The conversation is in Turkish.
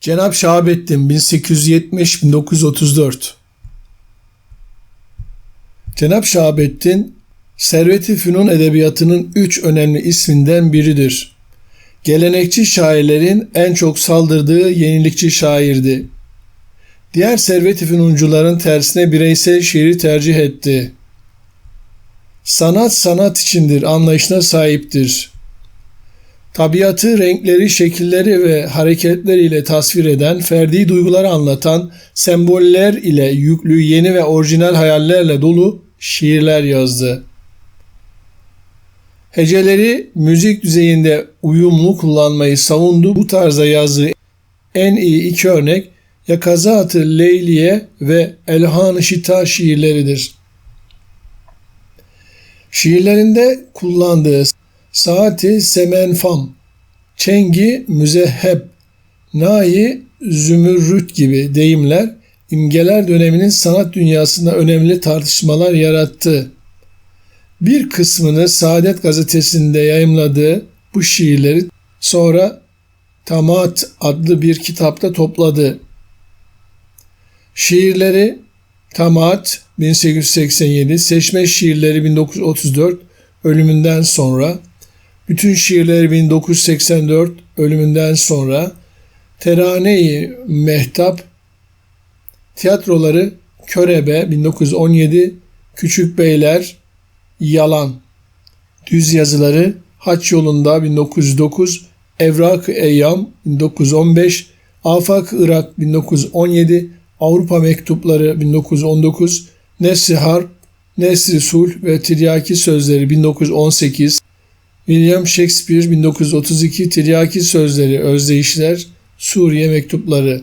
Cenap Şahabettin 1870-1934 Cenap Şahabettin Servet-i Fünun Edebiyatı'nın üç önemli isminden biridir. Gelenekçi şairlerin en çok saldırdığı yenilikçi şairdi. Diğer Servet-i Fünuncuların tersine bireysel şiiri tercih etti. Sanat sanat içindir anlayışına sahiptir. Tabiatı, renkleri, şekilleri ve hareketleriyle tasvir eden, ferdi duyguları anlatan, semboller ile yüklü yeni ve orijinal hayallerle dolu şiirler yazdı. Heceleri müzik düzeyinde uyumlu kullanmayı savundu. Bu tarzda yazdığı en iyi iki örnek Yakazatı Leyliye ve Elhan-ı Şita şiirleridir. Şiirlerinde kullandığı saati semenfam, çengi müzehheb, nayi zümürrüt gibi deyimler imgeler döneminin sanat dünyasında önemli tartışmalar yarattı. Bir kısmını Saadet gazetesinde yayımladığı bu şiirleri sonra Tamat adlı bir kitapta topladı. Şiirleri Tamat 1887, Seçme Şiirleri 1934 ölümünden sonra, bütün şiirleri 1984 ölümünden sonra, Terane-i Mehtap, tiyatroları Körebe 1917, Küçük Beyler, Yalan, düz yazıları Haç Yolunda 1909, Evrak-ı Eyyam 1915, Afak Irak 1917, Avrupa Mektupları 1919, Nesri Harp, Nesri Sulh ve Tiryaki Sözleri 1918, William Shakespeare 1932 Tiryaki Sözleri Özdeyişler, Suriye Mektupları